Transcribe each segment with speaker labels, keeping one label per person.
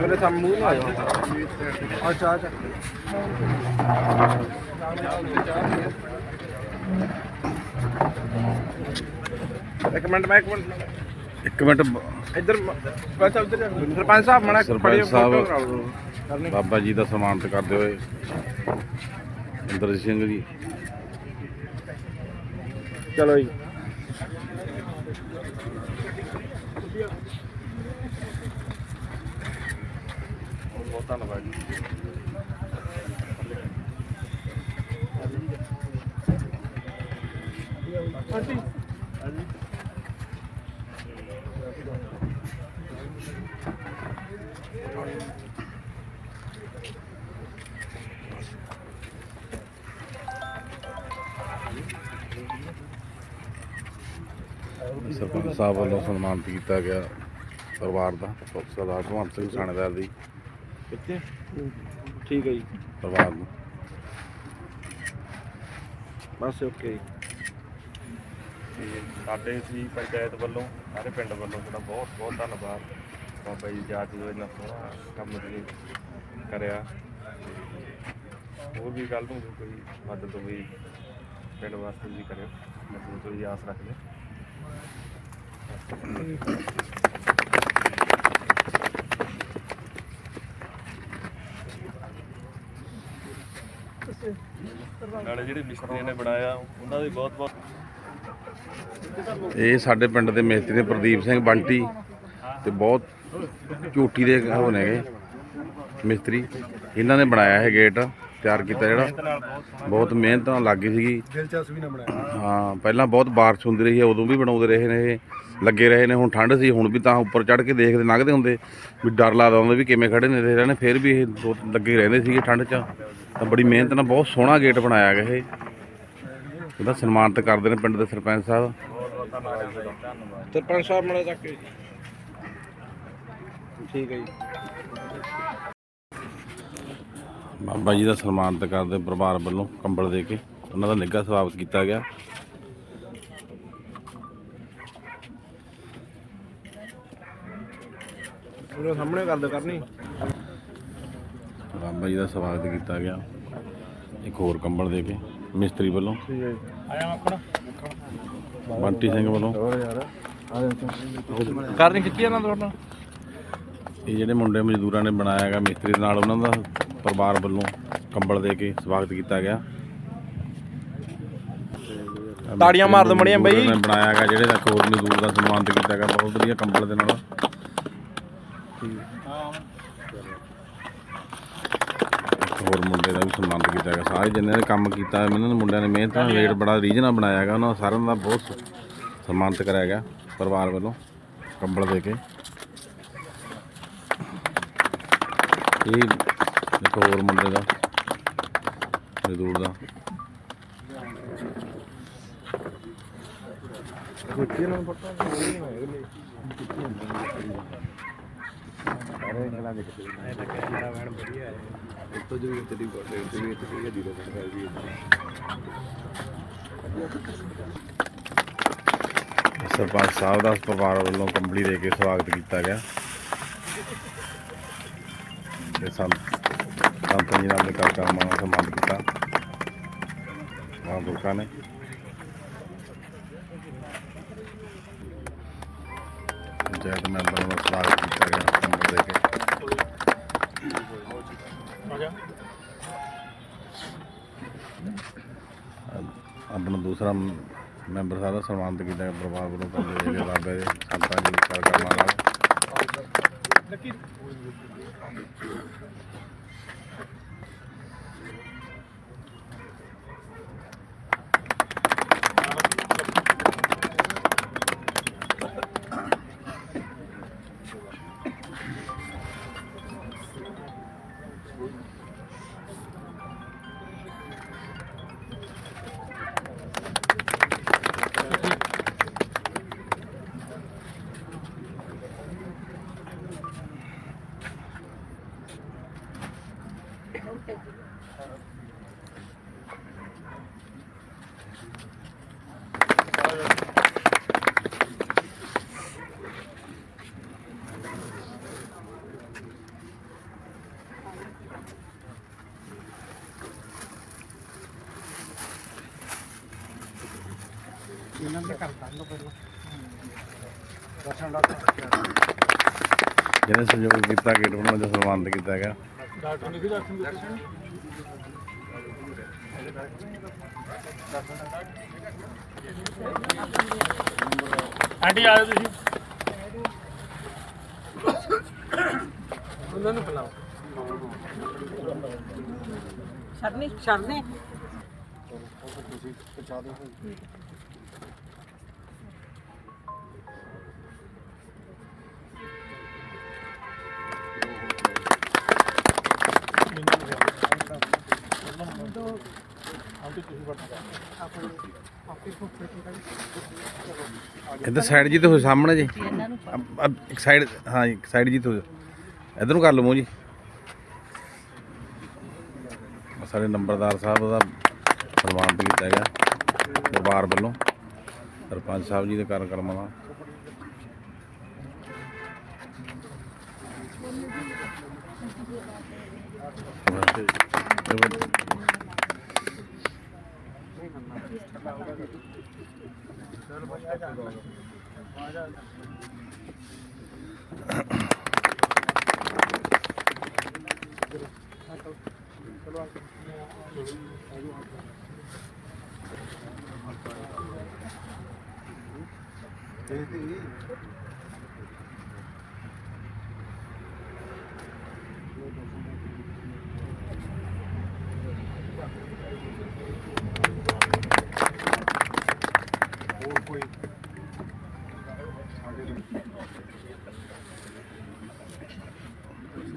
Speaker 1: ਮੇਰੇ ਸਾਹਮਣੇ ਮੂੰਹ ਨਾ ਆਇਆ ਆ ਚਾਹ ਚੱਕ। ਇੱਕ ਮਿੰਟ ਮੈਂ ਇੱਕ ਮਿੰਟ।
Speaker 2: ਇੱਕ ਮਿੰਟ।
Speaker 1: ਇੱਧਰ ਸਰਪੰਚ ਸਾਹਿਬ। ਸਰਪੰਚ ਸਾਹਿਬ ਮਣਾ
Speaker 2: ਸਰਪੰਚ ਸਾਹਿਬ।
Speaker 1: ਕਰਨੀ।
Speaker 2: ਬਾਬਾ ਜੀ ਦਾ ਸਨਮਾਨਿਤ ਕਰਦੇ ਹੋਏ। ਇੰਦਰਜੀਤ ਸਿੰਘ ਜੀ।
Speaker 1: ਚਲੋ ਜੀ ਬਹੁਤ ਧੰਨਵਾਦ ਜੀ
Speaker 2: ਸਰਪੰਚ ਸਾਹਿਬ ਵੱਲੋਂ ਸਨਮਾਨਿਤ ਕੀਤਾ ਗਿਆ ਪਰਿਵਾਰ ਦਾ ਸਰਦਾਰ ਭਗਵੰਤ ਸਿੰਘ ਸਾਣੇਦਾਰ ਦੀ।
Speaker 1: ਕਿੱਥੇ? ਠੀਕ ਹੈ ਜੀ।
Speaker 2: ਪਰਿਵਾਰ ਨੂੰ।
Speaker 1: ਬਸ ਓਕੇ
Speaker 3: ਤੇ ਸਾਡੇ ਸੀ ਪੰਚਾਇਤ ਵੱਲੋਂ ਸਾਰੇ ਪਿੰਡ ਵੱਲੋਂ ਤੁਹਾਡਾ ਬਹੁਤ ਬਹੁਤ ਧੰਨਵਾਦ। ਬਾਬਾ ਜੀ ਜਾਤ ਜੋ ਇੰਨਾ ਸੋਹਣਾ ਕੰਮ ਤੁਸੀਂ ਕਰਿਆ। ਹੋਰ ਵੀ ਕੱਲ ਨੂੰ ਕੋਈ ਮਦਦ ਹੋਈ ਪਿੰਡ ਵਾਸਤੇ ਵੀ ਕਰਿਓ। ਮਦਦ ਤੋਂ ਜੀ ਆਸ ਰੱਖਦੇ। ਨਾਲੇ ਜਿਹੜੇ ਮਿਸਤਰੀ ਨੇ ਬਣਾਇਆ, ਉਹਨਾਂ ਦਾ ਬਹੁਤ ਬਹੁਤ
Speaker 2: ਇਹ ਸਾਡੇ ਪਿੰਡ ਦੇ ਮਿਸਤਰੀ ਨੇ ਪ੍ਰਦੀਪ ਸਿੰਘ ਬੰਟੀ ਤੇ ਬਹੁਤ ਝੂਠੀ ਦੇ ਉਹ ਨੇਗੇ। ਮਿਸਤਰੀ, ਇਹਨਾਂ ਨੇ ਬਣਾਇਆ ਇਹ ਗੇਟ। ਤਿਆਰ ਕੀਤਾ ਜਿਹੜਾ।
Speaker 3: ਨਾਲ ਬਹੁਤ
Speaker 2: ਮਿਹਨਤ ਨਾਲ ਲੱਗੀ ਸੀਗੀ।
Speaker 1: ਦਿਲਚਸਪੀ ਨਾ ਬਣਾਇਆ।
Speaker 2: ਹਾਂ ਪਹਿਲਾਂ ਬਹੁਤ ਬਾਰਿਸ਼ ਹੁੰਦੀ ਰਹੀ ਹੈ ਉਦੋਂ ਵੀ ਬਣਾਉਂਦੇ ਰਹੇ ਨੇ ਇਹ। ਲੱਗੇ ਰਹੇ ਨੇ ਹੁਣ ਠੰਡ ਸੀ ਹੁਣ ਵੀ ਤਾਂ ਉੱਪਰ ਚੜ੍ਹ ਕੇ ਦੇਖਦੇ ਲੰਘਦੇ ਹੁੰਦੇ। ਵੀ ਡਰ ਲੱਗਦਾ ਹੁੰਦਾ ਵੀ ਕਿਵੇਂ ਖੜੇ ਨੇ ਰਹੇ ਨੇ ਫਿਰ ਵੀ ਇਹ ਦੋ ਲੱਗੇ ਰਹਿੰਦੇ ਸੀਗੇ ਠੰਡ 'ਚ। ਤਾਂ ਬੜੀ ਮਿਹਨਤ ਨਾਲ ਬਹੁਤ ਸੋਹਣਾ ਗੇਟ ਬਣਾਇਆ ਗਿਆ ਇਹ। ਇਹਦਾ ਸਨਮਾਨਿਤ ਕਰਦੇ ਨੇ ਪਿੰਡ ਦੇ ਸਰਪੰਚ ਸਾਹਿਬ।
Speaker 1: ਸਰਪੰਚ ਸਾਹਿਬ ਮਣਾ ਚੱਕ ਕੇ ਠੀਕ ਹੈ ਜੀ।
Speaker 2: ਬਾਬਾ ਜੀ ਦਾ ਸਨਮਾਨਿਤ ਕਰਦੇ ਪਰਿਵਾਰ ਵੱਲੋਂ ਕੰਬਲ ਦੇ ਕੇ। ਉਹਨਾਂ ਦਾ ਨਿੱਘਾ ਸਵਾਗਤ ਕੀਤਾ ਗਿਆ।
Speaker 1: ਉਹਨੇ ਸਾਹਮਣੇ ਕਰ ਕਰਨੀ।
Speaker 2: ਬਾਬਾ ਜੀ ਦਾ ਸਵਾਗਤ ਕੀਤਾ ਗਿਆ। ਇੱਕ ਹੋਰ ਕੰਬਲ ਦੇ ਕੇ ਮਿਸਤਰੀ ਵੱਲੋਂ।
Speaker 3: ਆਇਆ
Speaker 2: ਬੰਟੀ ਸਿੰਘ ਵੱਲੋਂ।
Speaker 1: ਕਰਨੀ ਖਿੱਚੀ ਇਹਨਾਂ
Speaker 2: ਇਹ ਜਿਹੜੇ ਮੁੰਡੇ ਮਜ਼ਦੂਰਾਂ ਨੇ ਬਣਾਇਆ ਹੈਗਾ ਮਿਸਤਰੀ ਦੇ ਨਾਲ ਉਹਨਾਂ ਦਾ ਪਰਿਵਾਰ ਵੱਲੋਂ ਕੰਬਲ ਦੇ ਕੇ ਸਵਾਗਤ ਕੀਤਾ ਗਿਆ।
Speaker 1: ਤਾੜੀਆਂ ਮਾਰ ਮੜੀਆਂ ਬਈ।
Speaker 2: ਬਣਾਇਆ ਹੈਗਾ ਜਿਹੜੇ ਇੱਕ ਹੋਰ ਮਜ਼ਦੂਰ ਦਾ ਸਨਮਾਨਿਤ ਕੀਤਾ ਹੈਗਾ ਬਹੁਤ ਵਧੀਆ ਕੰਬਲ ਦੇ ਨਾਲ। ਹੋਰ ਮੁੰਡੇ ਦਾ ਵੀ ਸਨਮਾਨਿਤ ਕੀਤਾ ਹੈਗਾ ਸਾਰੇ ਜਿੰਨੇ ਨੇ ਕੰਮ ਕੀਤਾ ਇਹਨਾਂ ਨੇ ਮੁੰਡਿਆਂ ਨੇ ਮਿਹਨਤ ਨਾਲ ਰੇਟ ਬੜਾ ਰੀਜਨਲ ਬਣਾਇਆ ਹੈਗਾ ਉਹਨਾਂ ਸਾਰਿਆਂ ਦਾ ਬਹੁਤ ਸਨਮਾਨਿਤ ਕਰਾਇਆ ਗਿਆ ਪਰਿਵਾਰ ਵੱਲੋਂ ਕੰਬਲ ਦੇ ਕੇ। ਇਹ ਇੱਕ ਹੋਰ ਮੁੰਡੇ ਦਾ। ਮਜ਼ਦੂਰ ਦਾ।
Speaker 1: ਖਿੱਚੀ ਨੂੰ ਪਤਾ
Speaker 2: ਸਰਪੰਚ ਸਾਹਿਬ ਦਾ ਪਰਿਵਾਰ ਵੱਲੋਂ ਕੰਬਲੀ ਦੇ ਕੇ ਸਵਾਗਤ ਕੀਤਾ ਗਿਆ। ਤੇ ਸੰਤ ਸੰਤ ਜੀ ਨਾਲ ਦੇ ਕਾਰਨਾਮਾ ਨਾਲ ਸਨਮਾਨ ਕੀਤਾ। ਮਹਾਂਪੁਰਖਾਂ ਨੇ। ਪੰਚਾਇਤ ਮੈਂਬਰਾਂ ਦਾ ਸਵਾਗਤ ਕੀਤਾ ਗਿਆ ਕੰਬਲ ਦੇ ਕੇ। ਆਪਣਾ ਦੂਸਰਾ ਮੈਂਬਰ ਸਾਹਿਬ ਦਾ ਸਨਮਾਨਿਤ ਕੀਤਾ ਗਿਆ, ਪਰਿਵਾਰ ਵੱਲੋਂ ਕਰਦੇ ਜਿਹੜੇ ਬਾਬੇ ਦੇ ਸੰਤਾਂ ਜੀ ਦੀ ਕਾਰਨਾਮਾ ਨਾਲ ਜਿਹਨੇ ਸਹਿਯੋਗ ਕੀਤਾ ਗੇਟ ਬਣਾਉਣ ਦਾ ਸਨਮਾਨਿਤ ਕੀਤਾ ਹੈਗਾ।
Speaker 1: ਡਾਕਟਰ ਨੇ ਵੀ ਦਰਸ਼ਨ
Speaker 4: ਆਂਟੀ ਆ ਜਾਓ ਤੁਸੀਂ।
Speaker 1: ਉਹਨਾਂ ਨੂੰ ਬੁਲਾਓ।
Speaker 5: ਸ਼ਰਨੀ ਸ਼ਰਨੀ।
Speaker 1: ਤੁਸੀਂ ਪਹੁੰਚਾ ਦਿਓ
Speaker 2: ਇੱਧਰ ਸਾਈਡ ਜੀ ਤੇ ਸਾਹਮਣੇ ਜੀ। ਅ- ਅ- ਇੱਕ ਸਾਈਡ ਹਾਂ ਜੀ, ਇੱਕ ਸਾਈਡ ਜੀ ਤੋਂ ਇੱਧਰ ਨੂੰ ਕਰ ਲਵੋ ਜੀ। ਆਹ ਸਾਡੇ ਨੰਬਰਦਾਰ ਸਾਹਿਬ ਦਾ ਸਨਮਾਨਿਤ ਕੀਤਾ ਹੈਗਾ ਦਰਬਾਰ ਵੱਲੋਂ। ਸਰਪੰਚ ਸਾਹਿਬ ਜੀ ਦੇ ਕਾਰਜਕਰਮਾਂ ਦਾ
Speaker 1: ਇਹ ਤੇ ਹੋਰ ਕੋਈ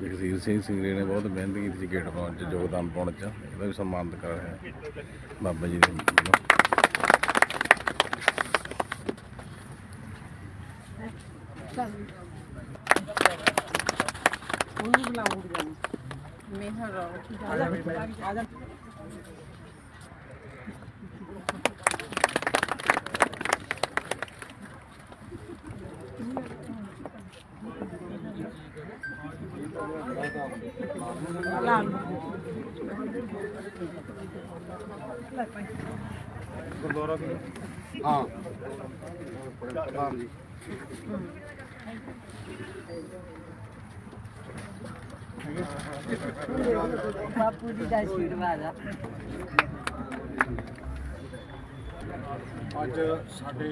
Speaker 2: ਜਗਸੀਰ ਸਿੰਘ ਸਿੰਘਰੇ ਨੇ ਬਹੁਤ ਮਿਹਨਤ ਕੀਤੀ ਸੀ ਗੇਟ ਪਾਉਣ ਚ, ਯੋਗਦਾਨ ਪਾਉਣ ਚ। ਇਹਦਾ ਵੀ ਸਨਮਾਨਿਤ ਕਰ ਰਿਹਾ। ਬਾਬਾ ਜੀ ਦੇ
Speaker 5: ਉਹਨੂੰ ਬੁਲਾਉਂਗੀ। ਮੈਂ ਹਾਂ ਆ ਜਾ ਆ ਜਾ ਲਾ ਲਓ।
Speaker 1: ਗੁਰਦੁਆਰਾ ਵੀ ਹਾਂ ਪ੍ਰਧਾਨ ਜੀ
Speaker 5: ਬਾਪੂ ਜੀ ਦਾ ਆਸ਼ੀਰਵਾਦ ਆ
Speaker 1: ਅੱਜ ਸਾਡੇ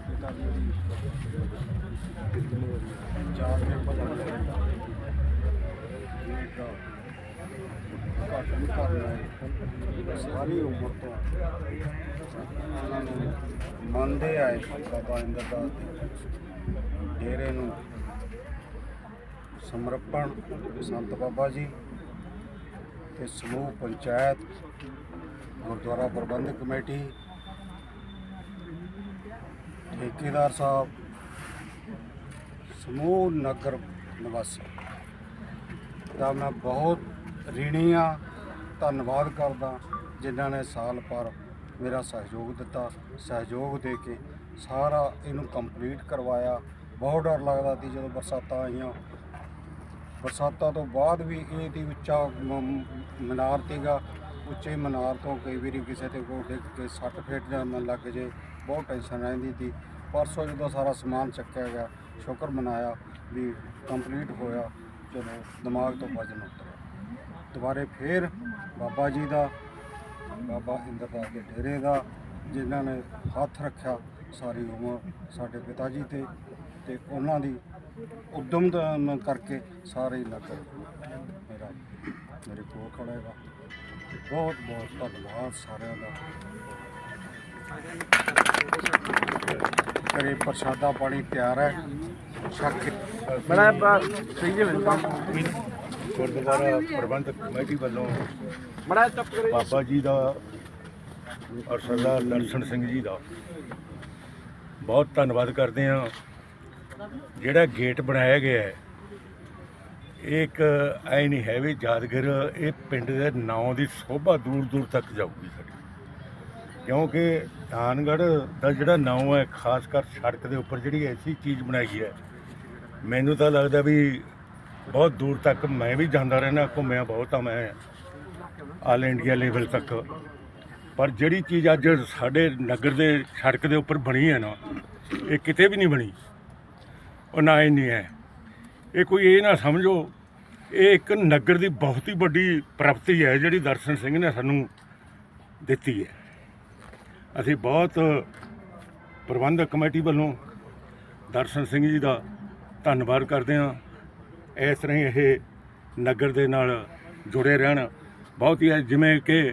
Speaker 1: ਪਿਤਾ ਜੀ ਦੀ ਚਾਰ ਦੇ ਪਤਾ ਘੱਟ ਨਹੀਂ ਕਰਨਾ ਹੈ ਸਾਰੀ ਉਮਰ ਤੋਂ ਉਹਨਾਂ ਨੂੰ ਮੰਨਦੇ ਆਏ ਬਾਬਾ ਇੰਦਰਦਾਸ ਦੇ ਡੇਰੇ ਨੂੰ ਸਮਰਪਣ ਸੰਤ ਬਾਬਾ ਜੀ ਤੇ ਸਮੂਹ ਪੰਚਾਇਤ, ਗੁਰਦੁਆਰਾ ਪ੍ਰਬੰਧਕ ਕਮੇਟੀ, ਠੇਕੇਦਾਰ ਸਾਹਿਬ, ਸਮੂਹ ਨਗਰ ਨਿਵਾਸੀ। ਦਾ ਮੈਂ ਬਹੁਤ ঋਣੀ ਆ। ਧੰਨਵਾਦ ਕਰਦਾ ਜਿਨ੍ਹਾਂ ਨੇ ਸਾਲ ਪਰ ਮੇਰਾ ਸਹਿਯੋਗ ਦਿੱਤਾ। ਸਹਿਯੋਗ ਦੇ ਕੇ ਸਾਰਾ ਇਹਨੂੰ ਕੰਪਲੀਟ ਕਰਵਾਇਆ। ਬਹੁਤ ਡਰ ਲੱਗਦਾ ਸੀ ਜਦੋਂ ਬਰਸਾਤਾਂ ਆਈਆਂ। ਬਰਸਾਤਾਂ ਤੋਂ ਬਾਅਦ ਵੀ ਇਹ ਦੀ ਉੱਚਾ ਮਨਾਰ ਮੀਨਾਰ ਉੱਚੇ ਮਨਾਰ ਤੋਂ ਕਈ ਵਾਰੀ ਕਿਸੇ ਤੇ ਕੋਈ ਡਿੱਗ ਕੇ ਸੱਟ ਫੇਟ ਜਾਂ ਮਨ ਲੱਗ ਜੇ। ਬਹੁਤ ਟੈਨਸ਼ਨ ਰਹਿੰਦੀ ਸੀ। ਪਰਸੋਂ ਜਦੋਂ ਸਾਰਾ ਸਮਾਨ ਚੱਕਿਆ ਗਿਆ, ਸ਼ੁਕਰ ਮਨਾਇਆ ਵੀ ਕੰਪਲੀਟ ਹੋਇਆ। ਚਲੋ ਦਿਮਾਗ ਤੋਂ ਵਜਨ ਉਤਰਿਆ ਦੁਬਾਰੇ ਫੇਰ ਬਾਬਾ ਜੀ ਦਾ, ਬਾਬਾ ਇੰਦਰਦਾਸ ਦੇ ਡੇਰੇ ਦਾ, ਜਿਨ੍ਹਾਂ ਨੇ ਹੱਥ ਰੱਖਿਆ ਸਾਰੀ ਉਮਰ ਸਾਡੇ ਪਿਤਾ ਜੀ ਤੇ ਤੇ ਉਹਨਾਂ ਦੀ ਉਦਮ ਦਾ ਕਰਕੇ ਸਾਰੇ ਹੀ ਨਗਰ ਮੇਰਾ, ਮੇਰੇ ਕੋਲ ਖੜਾ ਹੈਗਾ। ਬਹੁਤ ਬਹੁਤ ਧੰਨਵਾਦ ਸਾਰਿਆਂ ਦਾ। ਕਰੇ ਪ੍ਰਸ਼ਾਦਾ ਪਾਣੀ ਤਿਆਰ ਹੈ। ਛਕ
Speaker 4: ਬੜਾ ਸਹੀ ਜਿਹਾ
Speaker 6: ਗੁਰਦੁਆਰਾ ਪ੍ਰਬੰਧਕ ਕਮੇਟੀ ਵੱਲੋਂ
Speaker 4: ਬੜਾ ਚੁੱਪ ਕਰੇ
Speaker 6: ਬਾਬਾ ਜੀ ਦਾ ਔਰ ਸਰਦਾਰ ਦਰਸ਼ਨ ਸਿੰਘ ਜੀ ਦਾ। ਬਹੁਤ ਧੰਨਵਾਦ ਕਰਦੇ ਹਾਂ। ਜਿਹੜਾ ਗੇਟ ਬਣਾਇਆ ਗਿਆ ਹੈ ਇੱਕ ਐ ਨਹੀਂ ਹੈ ਵੀ ਯਾਦਗਾਰ ਇਹ ਪਿੰਡ ਦੇ ਨਾਂ ਦੀ ਸੋਭਾ ਦੂਰ ਦੂਰ ਤੱਕ ਜਾਊਗੀ ਸਾਡੀ। ਕਿਉਂਕਿ ਧਾਨਗੜ੍ਹ ਦਾ ਜਿਹੜਾ ਨਾਂ ਹੈ ਖਾਸ ਕਰ ਸੜਕ ਦੇ ਉੱਪਰ ਜਿਹੜੀ ਐਸੀ ਚੀਜ਼ ਬਣਾਈ ਹੈ ਮੈਨੂੰ ਤਾਂ ਲੱਗਦਾ ਵੀ ਬਹੁਤ ਦੂਰ ਤੱਕ ਮੈਂ ਵੀ ਜਾਂਦਾ ਰਹਿਣਾ ਘੁੰਮਿਆ ਬਹੁਤ ਆ ਮੈਂ ਆਲ ਇੰਡੀਆ ਲੈਵਲ ਤੱਕ। ਪਰ ਜਿਹੜੀ ਚੀਜ਼ ਅੱਜ ਸਾਡੇ ਨਗਰ ਦੇ ਸੜਕ ਦੇ ਉੱਪਰ ਬਣੀ ਹੈ ਨਾ, ਇਹ ਕਿਤੇ ਵੀ ਨਹੀਂ ਬਣੀ। ਉਹ ਨਾ ਹੀ ਨਹੀਂ ਹੈ। ਇਹ ਕੋਈ ਇਹ ਨਾ ਸਮਝੋ, ਇਹ ਇੱਕ ਨਗਰ ਦੀ ਬਹੁਤ ਹੀ ਵੱਡੀ ਪ੍ਰਾਪਤੀ ਹੈ, ਜਿਹੜੀ ਦਰਸ਼ਨ ਸਿੰਘ ਨੇ ਸਾਨੂੰ ਦਿੱਤੀ ਹੈ। ਅਸੀਂ ਬਹੁਤ ਪ੍ਰਬੰਧਕ ਕਮੇਟੀ ਵੱਲੋਂ ਦਰਸ਼ਨ ਸਿੰਘ ਜੀ ਦਾ ਧੰਨਵਾਦ ਕਰਦੇ ਹਾਂ। ਇਸ ਤਰ੍ਹਾਂ ਹੀ ਇਹ ਨਗਰ ਦੇ ਨਾਲ ਜੁੜੇ ਰਹਿਣ। ਬਹੁਤ ਹੀ ਜਿਵੇਂ ਕਿ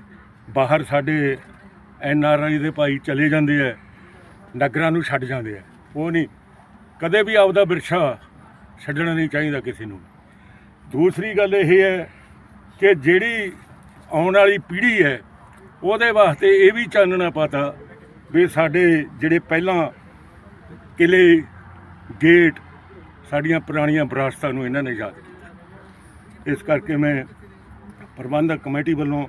Speaker 6: ਬਾਹਰ ਸਾਡੇ ਐਨ ਆਰ ਆਈ ਦੇ ਭਾਈ ਚਲੇ ਜਾਂਦੇ ਆ, ਨਗਰਾਂ ਨੂੰ ਛੱਡ ਜਾਂਦੇ ਆ। ਉਹ ਨਹੀਂ, ਕਦੇ ਵੀ ਆਪਦਾ ਵਿਰਸਾ ਛੱਡਣਾ ਨਹੀਂ ਚਾਹੀਦਾ ਕਿਸੇ ਨੂੰ। ਦੂਸਰੀ ਗੱਲ ਇਹ ਹੈ ਕਿ ਜਿਹੜੀ ਆਉਣ ਵਾਲੀ ਪੀੜ੍ਹੀ ਹੈ, ਉਹਦੇ ਵਾਸਤੇ ਇਹ ਵੀ ਚਾਨਣਾ ਪਾਤਾ ਵੀ ਸਾਡੇ ਜਿਹੜੇ ਪਹਿਲਾਂ ਕਿਲੇ, ਗੇਟ ਸਾਡੀਆਂ ਪੁਰਾਣੀਆਂ ਵਿਰਾਸਤਾਂ ਨੂੰ ਇਹਨਾਂ ਨੇ ਯਾਦ ਕੀਤਾ। ਇਸ ਕਰਕੇ ਮੈਂ ਪ੍ਰਬੰਧਕ ਕਮੇਟੀ ਵੱਲੋਂ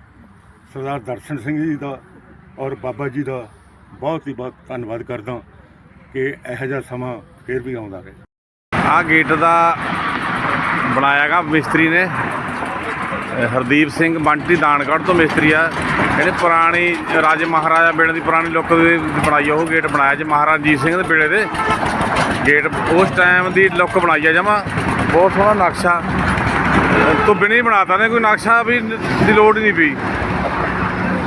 Speaker 6: ਸਰਦਾਰ ਦਰਸ਼ਨ ਸਿੰਘ ਜੀ ਦਾ ਔਰ ਬਾਬਾ ਜੀ ਦਾ ਬਹੁਤ ਹੀ ਬਹੁਤ ਧੰਨਵਾਦ ਕਰਦਾ ਕਿ ਇਹੋ ਜਿਹਾ ਸਮਾਂ ਫਿਰ ਵੀ ਆਉਂਦਾ ਰਹੇ।
Speaker 2: ਆਹ ਗੇਟ ਦਾ ਬਣਾਇਆਗਾ ਮਿਸਤਰੀ ਨੇ। ਹਰਦੀਪ ਸਿੰਘ ਬੰਟੀ ਦਾਨਗੜ੍ਹ ਤੋਂ ਮਿਸਤਰੀ ਆ। ਇਹਨੇ ਪੁਰਾਣੀ ਰਾਜੇ ਮਹਾਰਾਜਾ ਵੇਲੇ ਦੀ ਪੁਰਾਣੀ ਲੁੱਕ ਦੀ ਬਣਾਈ ਉਹ ਗੇਟ ਬਣਾਇਆ ਜੀ, ਮਹਾਰਾਜਾ ਸਿੰਘ ਦੇ ਵੇਲੇ ਦੇ। ਗੇਟ ਉਸ ਟਾਈਮ ਦੀ ਲੁੱਕ ਬਣਾਈ ਆ ਜਮਾ, ਬਹੁਤ ਸੋਹਣਾ ਨਕਸ਼ਾ। ਤੋਂ ਬਿਨੀ ਬਣਾਤਾ ਨੇ, ਕੋਈ ਨਕਸ਼ਾ ਵੀ ਦੀ ਲੋੜ ਹੀ ਨਹੀਂ ਪਈ।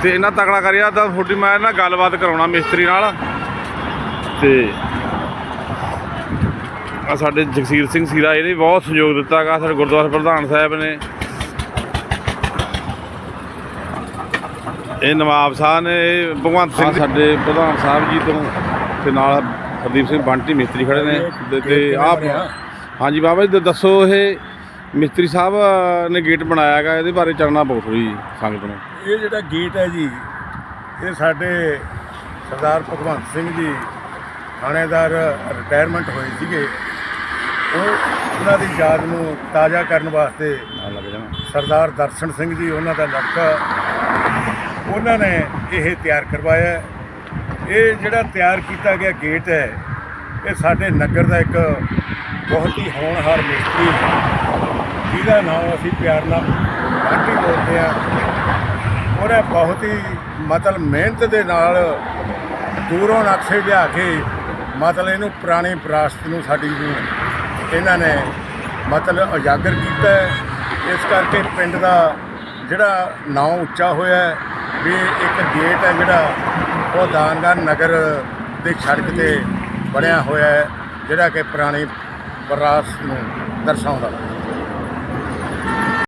Speaker 2: ਤੇ ਇਹਨਾਂ ਤਕੜਾ ਕਰਿਆ ਤਾਂ ਤੁਹਾਡੀ ਮੈਂ ਨਾ ਗੱਲਬਾਤ ਕਰਾਉਣਾ ਮਿਸਤਰੀ ਨਾਲ। ਤੇ ਆ ਸਾਡੇ ਜਗਸੀਰ ਸਿੰਘ ਸੀਰਾ, ਇਹਨੇ ਵੀ ਬਹੁਤ ਸਹਿਯੋਗ ਦਿੱਤਾ ਗਾ, ਸਾਡੇ ਗੁਰਦੁਆਰਾ ਪ੍ਰਧਾਨ ਸਾਹਿਬ ਨੇ। ਇਹ ਨਵਾਬ ਸਾਹਿਬ ਨੇ ਇਹ ਭਗਵੰਤ ਸਿੰਘ ਸਾਡੇ ਪ੍ਰਧਾਨ ਸਾਹਿਬ ਜੀ ਤੋਂ ਤੇ ਨਾਲ ਹਰਦੀਪ ਸਿੰਘ ਬੰਟੀ ਮਿਸਤਰੀ ਖੜੇ ਨੇ। ਤੇ- ਆਪ ਹਾਂਜੀ ਬਾਬਾ ਜੀ ਦੱਸੋ ਇਹ ਮਿਸਤਰੀ ਸਾਹਿਬ ਨੇ ਗੇਟ ਬਣਾਇਆ ਗਾ ਇਹਦੇ ਬਾਰੇ ਚਾਨਣਾ ਬਹੁਤ ਥੋੜੀ ਸੰਗਤ ਨੂੰ।
Speaker 6: ਇਹ ਜਿਹੜਾ ਗੇਟ ਹੈ ਜੀ ਇਹ ਸਾਡੇ ਸਰਦਾਰ ਭਗਵੰਤ ਸਿੰਘ ਜੀ ਥਾਣੇਦਾਰ ਰਿਟਾਇਰਮੈਂਟ ਹੋਏ ਸੀਗੇ। ਉਹ ਉਹਨਾਂ ਦੀ ਯਾਦ ਨੂੰ ਤਾਜ਼ਾ ਕਰਨ ਵਾਸਤੇ
Speaker 2: ਨਾਲ ਲੱਗ ਜਾਣਾ।
Speaker 6: ਸਰਦਾਰ ਦਰਸ਼ਨ ਸਿੰਘ ਜੀ ਉਹਨਾਂ ਦਾ ਲੜਕਾ ਉਹਨਾਂ ਨੇ ਇਹ ਤਿਆਰ ਕਰਵਾਇਆ ਇਹ ਜਿਹੜਾ ਤਿਆਰ ਕੀਤਾ ਗਿਆ ਗੇਟ ਹੈ, ਇਹ ਸਾਡੇ ਨਗਰ ਦਾ ਇੱਕ ਬਹੁਤ ਹੀ ਹੋਣਹਾਰ ਮਿਸਤਰੀ ਜਿਹਦਾ ਨਾਮ ਅਸੀਂ ਪਿਆਰ ਨਾਲ ਬਾਂਟੀ ਬੋਲਦੇ ਆ ਉਹਨੇ ਬਹੁਤ ਹੀ ਮਤਲਬ ਮਿਹਨਤ ਦੇ ਨਾਲ ਦੂਰੋਂ ਨਕਸ਼ੇ ਲਿਆ ਕੇ ਮਤਲਬ ਇਹਨੂੰ ਪੁਰਾਣੀ ਵਿਰਾਸਤ ਨੂੰ ਸਾਡੀ ਨੂੰ ਇਹਨਾਂ ਨੇ ਮਤਲਬ ਉਜਾਗਰ ਕੀਤਾ ਇਸ ਕਰਕੇ ਪਿੰਡ ਦਾ ਜਿਹੜਾ ਨਾਂ ਉੱਚਾ ਹੋਇਆ ਵੀ ਇੱਕ ਗੇਟ ਹੈ ਜਿਹੜਾ ਉਹ ਦਾਨਗੜ ਨਗਰ ਦੇ ਸੜਕ ਤੇ ਬਣਿਆ ਹੋਇਆ ਹੈ, ਜਿਹੜਾ ਕਿ ਪੁਰਾਣੀ ਵਿਰਾਸਤ ਨੂੰ ਦਰਸਾਉਂਦਾ ਹੈ।